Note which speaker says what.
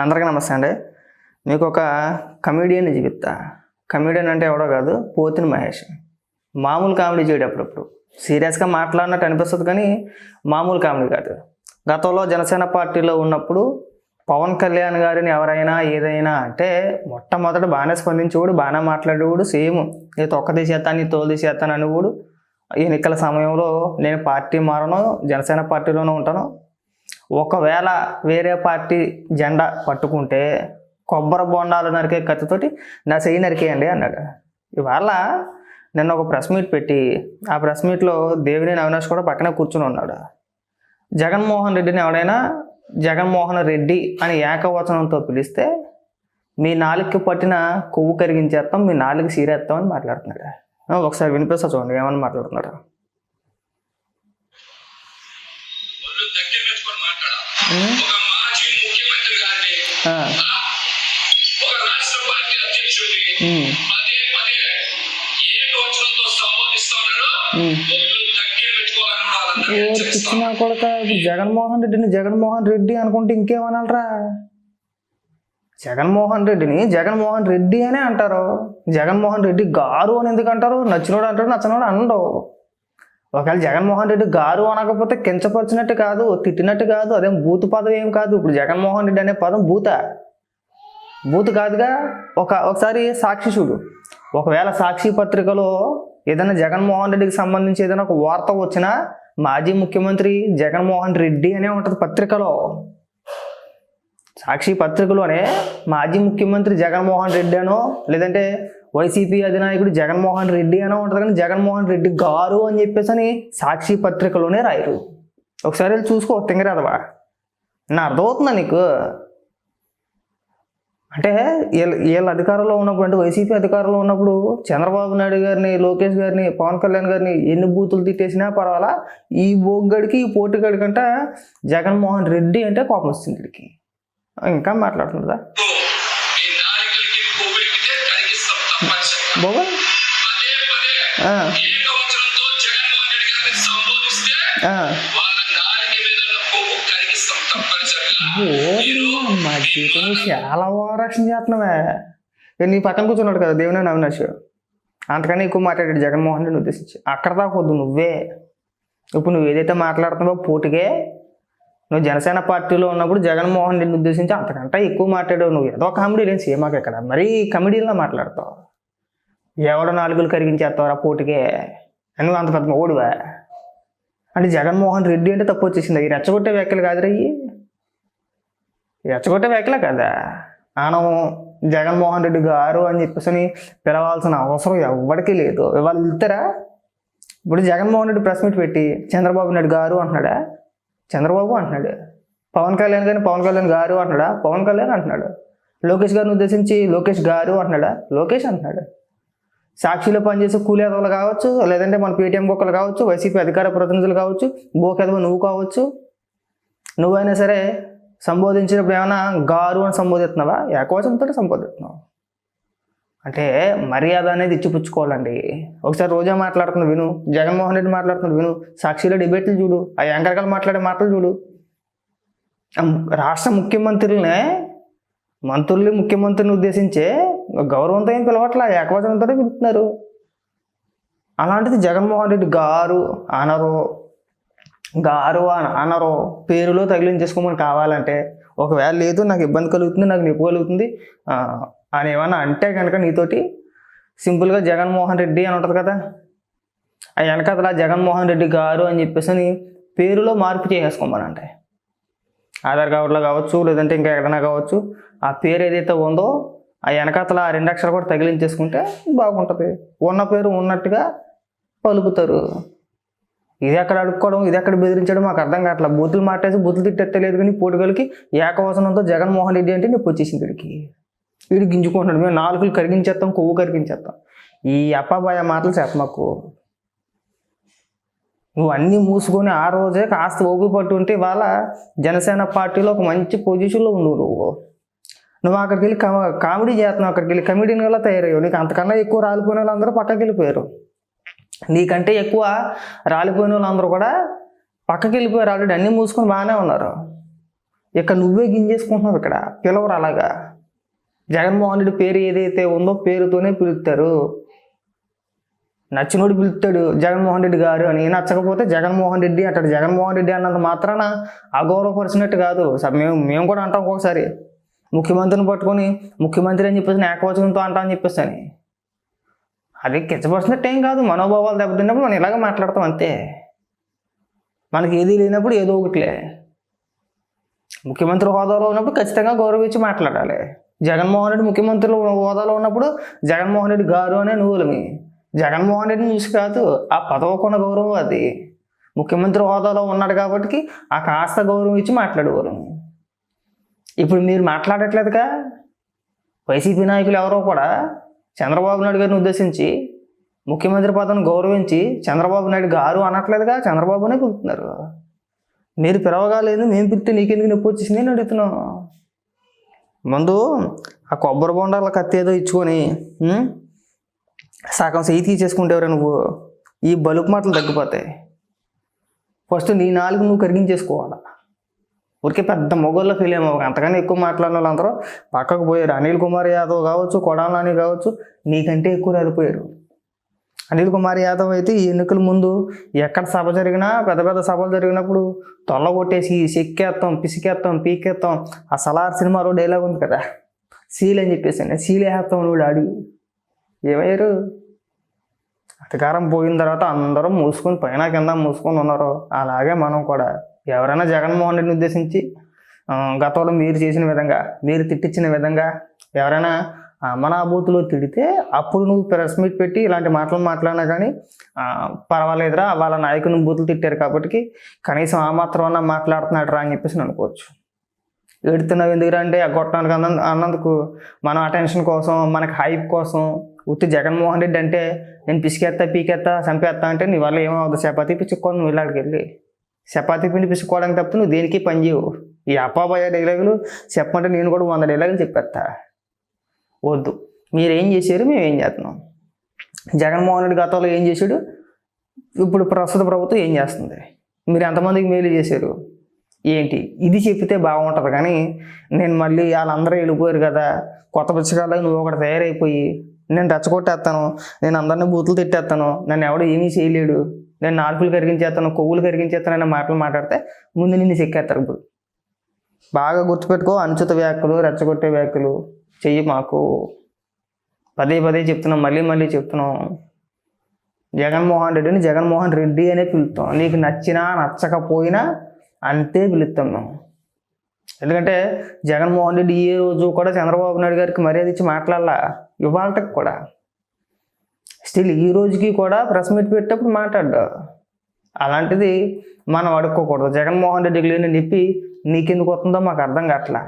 Speaker 1: అందరికీ నమస్తే అండి. మీకు ఒక కమెడియన్ చూపిస్తా. కమెడియన్ అంటే ఎవడో కాదు పోతిని మహేష్. మామూలు కామెడీ చేయడు అప్పుడప్పుడు సీరియస్గా మాట్లాడినట్టు అనిపిస్తుంది కానీ మామూలు కామెడీ కాదు. గతంలో జనసేన పార్టీలో ఉన్నప్పుడు పవన్ కళ్యాణ్ గారిని ఎవరైనా ఏదైనా అంటే మొట్టమొదట బాగానే స్పందించేవాడు బాగానే మాట్లాడేవాడు సేమ్ నీ తొక్క తీసేస్తాను నీ తోలు తీసేస్తాను అనేవాడు. ఎన్నికల సమయంలో నేను పార్టీ మారను జనసేన పార్టీలోనే ఉంటాను. ఒకవేళ వేరే పార్టీ జెండా పట్టుకుంటే కొబ్బరి బొండాలు నరికే కత్తితోటి నా చెయ్యి నరికేయండి అన్నాడు. ఇవాళ నిన్న ఒక ప్రెస్ మీట్ పెట్టి ఆ ప్రెస్ మీట్లో దేవినేని అవినాష్ కూడా పక్కనే కూర్చుని ఉన్నాడు. జగన్మోహన్ రెడ్డిని ఎవడైనా జగన్మోహన్ రెడ్డి అని ఏకవచనంతో పిలిస్తే మీ నాలుగుకి పట్టిన కొవ్వు కరిగించేస్తాం మీ నాలుగు సీరేస్తాం అని మాట్లాడుతున్నాడు. ఒకసారి వినిపిస్తా చూడండి ఏమని మాట్లాడుతున్నాడు
Speaker 2: ఒళ్ళు దగ్గర పెట్టుకొని మాట్లాడాలి
Speaker 1: ఉం?
Speaker 2: ఒక మాజీ ముఖ్యమంత్రి గారిని
Speaker 1: ఆ,
Speaker 2: ఒక రాష్ట్ర పార్టీ అధ్యక్షుడిని
Speaker 1: ఉం,
Speaker 2: పదే పదే ఏకవచనంతో సంబోధిస్తా ఉన్నాడు
Speaker 1: ఉం.
Speaker 2: ఒళ్ళు దగ్గర పెట్టుకోవాలని వాళ్ళందరూ
Speaker 1: ఓరి
Speaker 2: హెచ్చరిస్తా
Speaker 1: పిచ్చిన కొడక జగన్మోహన్ రెడ్డిని జగన్మోహన్ రెడ్డి అనుకుంటే ఇంకేమనాలరా? జగన్మోహన్ రెడ్డిని జగన్మోహన్ రెడ్డి అనే అంటారు. జగన్మోహన్ రెడ్డి గారు అని ఎందుకు అంటారు? నచ్చినోడు అంటాడు నచ్చినోడు అనడు. ఒకవేళ జగన్మోహన్ రెడ్డి గారు అనకపోతే కించపరిచినట్టు కాదు తిట్టినట్టు కాదు అదేం బూత్ పదం ఏం కాదు. ఇప్పుడు జగన్మోహన్ రెడ్డి అనే పదం బూత? బూత్ కాదుగా? ఒక ఒకసారి సాక్షి చూడు. ఒకవేళ సాక్షి పత్రికలో ఏదైనా జగన్మోహన్ రెడ్డికి సంబంధించి ఏదైనా ఒక వార్త వచ్చినా మాజీ ముఖ్యమంత్రి జగన్మోహన్ రెడ్డి అనే ఉంటుంది పత్రికలో. సాక్షి పత్రికలోనే మాజీ ముఖ్యమంత్రి జగన్మోహన్ రెడ్డి అనో లేదంటే వైసీపీ అధినాయకుడు జగన్మోహన్ రెడ్డి అనో ఉంటుంది కానీ జగన్మోహన్ రెడ్డి గారు అని చెప్పేసి అని సాక్షి పత్రికలోనే రాయరు. ఒకసారి వెళ్ళి చూసుకో తింగరాదవా? నా అర్థమవుతుందా నీకు? అంటే వీళ్ళ వీళ్ళ అధికారంలో ఉన్నప్పుడు అంటే వైసీపీ అధికారంలో ఉన్నప్పుడు చంద్రబాబు నాయుడు గారిని లోకేష్ గారిని పవన్ కళ్యాణ్ గారిని ఎన్ని బూతులు తిట్టేసినా పర్వాలా? ఈ బోగ్గడికి ఈ పోటుగడికి కంట జగన్మోహన్ రెడ్డి అంటే కోపం వస్తుంది వీడికి. ఇంకా మాట్లాడుతుందా? బాబా మా జీవితం చాలా ఓవరాక్షన్ చేస్తున్నావే. నీ పక్కన కూర్చున్నాడు కదా దేవుని అవినాష్. అంతకని ఎక్కువ మాట్లాడాడు జగన్మోహన్ రెడ్డిని ఉద్దేశించి. అక్కడ దాకా వద్దు నువ్వే. ఇప్పుడు నువ్వు ఏదైతే మాట్లాడుతున్నావో పోటీకే నువ్వు జనసేన పార్టీలో ఉన్నప్పుడు జగన్మోహన్ రెడ్డిని ఉద్దేశించి అంతకంటే ఎక్కువ మాట్లాడావు నువ్వు. ఏదో కామెడీ లేని సీమాకి ఇక్కడ మరీ కమెడీలో మాట్లాడతావు. ఎవడో నాలుగులు కరిగించేస్తావురా పోటీకే. నువ్వు అంత పెద్ద ఓడివా అంటే జగన్మోహన్ రెడ్డి అంటే తప్పు వచ్చేసింది. ఈ రెచ్చగొట్టే వ్యాఖ్యలు కాదురా ఇవి రెచ్చగొట్టే వ్యాఖ్యలే కదా. ఆనం జగన్మోహన్ రెడ్డి గారు అని చెప్పేసి పిలవాల్సిన అవసరం ఎవరికీ లేదు. ఇవాళ వెళ్తారా? ఇప్పుడు జగన్మోహన్ రెడ్డి ప్రెస్ మీట్ పెట్టి చంద్రబాబు నాయుడు గారు అంటున్నాడా? చంద్రబాబు అంటున్నాడు. పవన్ కళ్యాణ్ గారిని పవన్ కళ్యాణ్ గారు అంటున్నాడా? పవన్ కళ్యాణ్ అంటున్నాడు. లోకేష్ గారిని ఉద్దేశించి లోకేష్ గారు అంటున్నాడా? లోకేష్ అంటున్నాడు. సాక్షిలో పనిచేసే కూలీ ఎదవలు కావచ్చు లేదంటే మన పేటీఎం గొక్కలు కావచ్చు వైసీపీ అధికార ప్రతినిధులు కావచ్చు గోకెదవ నువ్వు కావచ్చు. నువ్వైనా సరే సంబోధించినప్పుడు ఏమైనా గారు అని సంబోధిస్తున్నావా? ఏకవచనంతో సంబోధిస్తున్నావు. అంటే మర్యాద అనేది ఇచ్చిపుచ్చుకోవాలండి. ఒకసారి రోజా మాట్లాడుతున్న విను జగన్మోహన్ రెడ్డి మాట్లాడుతున్న విను సాక్షిలో డిబేట్లు చూడు ఆ యాంకర్గాలు మాట్లాడే మాటలు చూడు. రాష్ట్ర ముఖ్యమంత్రులనే మంత్రుల్ని ముఖ్యమంత్రిని ఉద్దేశించే గౌరవంతో ఏం పిలవట్లా ఏకవచనంతోనే పిలుస్తున్నారు అలాంటిది జగన్మోహన్ రెడ్డి గారు అనరు గారు అన అనరు పేరులో తగిలించేసుకోమని కావాలంటే ఒకవేళ లేదు నాకు ఇబ్బంది కలుగుతుంది నాకు నొప్పి కలుగుతుంది ఆయన అని ఏమన్నా అంటే కనుక నీతోటి సింపుల్గా జగన్మోహన్ రెడ్డి అని ఉంటుంది కదా. ఆ వెనకతల జగన్మోహన్ రెడ్డి గారు అని చెప్పేసి అని పేరులో మార్పు చేసేసుకోమనంటే. ఆధార్ కార్డులో కావచ్చు లేదంటే ఇంకా ఎక్కడైనా కావచ్చు ఆ పేరు ఏదైతే ఉందో ఆ వెనకతల ఆ రెండు అక్షరాలు కూడా తగిలించేసుకుంటే బాగుంటుంది. ఉన్న పేరు ఉన్నట్టుగా పలుకుతారు. ఇది ఎక్కడ అడుక్కోవడం ఇది ఎక్కడ బెదిరించడం మాకు అర్థం కావట్లేదు బూతులు మాటేసి బూతులు తిట్టలేదు కానీ పోటుగలకి ఏకవసనంతో జగన్మోహన్ రెడ్డి అంటే నొప్పి వచ్చేసింది ఇక్కడికి వీడు గింజుకుంటున్నాడు. మేము నాలుగులు కరిగించేస్తాం కొవ్వు కరిగించేస్తాం ఈ అప్పాబాయ మాటలు చెప్ప మాకు. నువ్వు అన్నీ మూసుకొని ఆ రోజే కాస్త ఓపి పట్టు ఉంటే ఇవాళ జనసేన పార్టీలో ఒక మంచి పొజిషన్లో ఉండు నువ్వు. నువ్వు అక్కడికి వెళ్ళి కా- కామెడీ చేస్తున్నావు అక్కడికి వెళ్ళి. కమెడీని వల్ల తయారయ్యావు. నీకు అంతకన్నా ఎక్కువ రాలిపోయిన వాళ్ళందరూ పక్కకి వెళ్ళిపోయారు. నీకంటే ఎక్కువ రాలిపోయిన వాళ్ళందరూ కూడా పక్కకి వెళ్ళిపోయారు. ఆల్రెడీ అన్నీ మూసుకొని బాగానే ఉన్నారు. ఇక నువ్వే గింజేసుకుంటున్నావు ఇక్కడ. పిలవరు అలాగా. జగన్మోహన్ రెడ్డి పేరు ఏదైతే ఉందో పేరుతోనే పిలుస్తారు. నచ్చినోడు పిలుస్తాడు జగన్మోహన్ రెడ్డి గారు అని. నచ్చకపోతే జగన్మోహన్ రెడ్డి అంటాడు. జగన్మోహన్ రెడ్డి అన్నంత మాత్రాన అగౌరవపరిచినట్టు కాదు. స- మేము మేము కూడా అంటాం ఒక్కొక్కసారి ముఖ్యమంత్రిని పట్టుకొని ముఖ్యమంత్రి అని చెప్పేసి ఏకవచనంతో అంటామని చెప్పేసి అని. అది కిచ్చపరిచినట్టు ఏం కాదు. మనోభావాలు దెబ్బతిన్నప్పుడు మనం ఇలాగ మాట్లాడతాం అంతే. మనకి ఏది లేనప్పుడు ఏదో ఒకటిలే. ముఖ్యమంత్రి హోదాలో ఉన్నప్పుడు ఖచ్చితంగా గౌరవించి మాట్లాడాలి. జగన్మోహన్ రెడ్డి ముఖ్యమంత్రి హోదాలో ఉన్నప్పుడు జగన్మోహన్ రెడ్డి గారు అనే నువ్వులమి జగన్మోహన్ రెడ్డి చూసి కాదు ఆ పదవకున్న గౌరవం అది. ముఖ్యమంత్రి హోదాలో ఉన్నాడు కాబట్టి ఆ కాస్త గౌరవం ఇచ్చి మాట్లాడేవారు. ఇప్పుడు మీరు మాట్లాడట్లేదుగా వైసీపీ నాయకులు ఎవరో కూడా చంద్రబాబు నాయుడు గారిని ఉద్దేశించి ముఖ్యమంత్రి పదవిని గౌరవించి చంద్రబాబు నాయుడు గారు అనట్లేదుగా? చంద్రబాబునే పిలుతున్నారు మీరు పిలవగాలేదు మేము పిలిస్తే నీకెందుకు నొప్పి వచ్చేసింది అని అడుగుతున్నాం. ముందు ఆ కొబ్బరి బొండాల కత్తి ఏదో ఇచ్చుకొని సగం చెయ్యి తీసేసుకుంటేవరా నువ్వు ఈ బలుపు మాటలు తగ్గిపోతాయి. ఫస్ట్ నీ నాలుగు నువ్వు కరిగించేసుకోవాలి? ఊరికే పెద్ద మొగోళ్ళ ఫీల్ ఏమో. అంతకన్నా ఎక్కువ మాట్లాడిన వాళ్ళందరూ పక్కకు పోయారు. అనిల్ కుమార్ యాదవ్ కావచ్చు కొడాలని కావచ్చు నీకంటే ఎక్కువ రాలిపోయారు. అనిల్ కుమార్ యాదవ్ అయితే ఈ ఎన్నికల ముందు ఎక్కడ సభ జరిగినా పెద్ద పెద్ద సభలు జరిగినప్పుడు తొల్ల కొట్టేసి చెక్కేస్తాం పిసికేస్తాం పీకేస్తాం ఆ సలార్ సినిమాలో డైలాగ్ ఉంది కదా సీల్ అని చెప్పేసి సీల్ వేస్తాం నువ్వు డాడీ ఏమయ్యారు? అధికారం పోయిన తర్వాత అందరూ మూసుకొని పైన కింద మూసుకొని ఉన్నారు. అలాగే మనం కూడా. ఎవరైనా జగన్మోహన్ రెడ్డిని ఉద్దేశించి గతంలో మీరు చేసిన విధంగా మీరు తిట్టించిన విధంగా ఎవరైనా అమనాభూతులు తిడితే అప్పుడు నువ్వు ప్రెస్ మీట్ పెట్టి ఇలాంటి మాటలు మాట్లాడినా కానీ పర్వాలేదురా వాళ్ళ నాయకుని బూతులు తిట్టారు కాబట్టి కనీసం ఆ మాత్రం అన్నా మాట్లాడుతున్నాడు రా అని చెప్పేసి అనుకోవచ్చు. ఎడుతున్నావు ఎందుకురా అంటే ఎగ్గొట్టడానికి అన్న అన్నందుకు మనం అటెన్షన్ కోసం మనకి హైప్ కోసం ఉత్తి జగన్మోహన్ రెడ్డి అంటే నేను పిసికేస్తా పీకేస్తా చంపేస్తా అంటే నీ వల్ల ఏమవుతుంది చపాతీ పిచ్చుకోవాలి నువ్వు ఇలాడికి వెళ్ళి. చపాతీ పిండి పిసుకోవడానికి తప్ప నువ్వు దేనికి పని చేయవు? ఈ అప్పాబయ్య డైలాగులు చెప్పమంటే నేను కూడా వంద డైలాగులు చెప్పేస్తా వద్దు. మీరు ఏం చేశారు? మేము ఏం చేస్తున్నాం. జగన్మోహన్ రెడ్డి గతంలో ఏం చేశాడు? ఇప్పుడు ప్రస్తుత ప్రభుత్వం ఏం చేస్తుంది? మీరు ఎంతమందికి మేలు చేశారు? ఏంటి? ఇది చెప్తే బాగుంటుంది కానీ నేను మళ్ళీ వాళ్ళందరూ వెళ్ళిపోయారు కదా. కొత్త పుచ్చకాలు నువ్వు ఒకటి తయారైపోయి నేను రెచ్చగొట్టేస్తాను నేను అందరినీ బూతులు తిట్టేస్తాను నన్ను ఎవడు ఏమీ చేయలేడు నేను నాలుగులు కరిగించేస్తాను కొవ్వులు కరిగించేస్తాను అనే మాటలు మాట్లాడితే ముందు నిన్ను చెక్కేస్తారు ఇప్పుడు. బాగా గుర్తుపెట్టుకో అనుచిత వ్యాఖ్యలు రెచ్చగొట్టే వ్యాఖ్యలు. చెయ్యి మాకు పదే పదే చెప్తున్నాం మళ్ళీ మళ్ళీ చెప్తున్నాం. జగన్మోహన్ రెడ్డిని జగన్మోహన్ రెడ్డి అనే పిలుస్తాం. నీకు నచ్చినా నచ్చకపోయినా అంతే పిలుస్తాం మేము. ఎందుకంటే జగన్మోహన్ రెడ్డి ఏ రోజు కూడా చంద్రబాబు నాయుడు గారికి మర్యాద ఇచ్చి మాట్లాడాల. ఇవాళకి కూడా. స్టిల్ ఈ రోజుకి కూడా ప్రెస్ మీట్ పెట్టేటప్పుడు మాట్లాడ్డా. అలాంటిది మనం అడుక్కోకూడదు. జగన్మోహన్ రెడ్డికి లేని నొప్పి నీకెందుకు వస్తుందో మాకు అర్థం కావట్లా.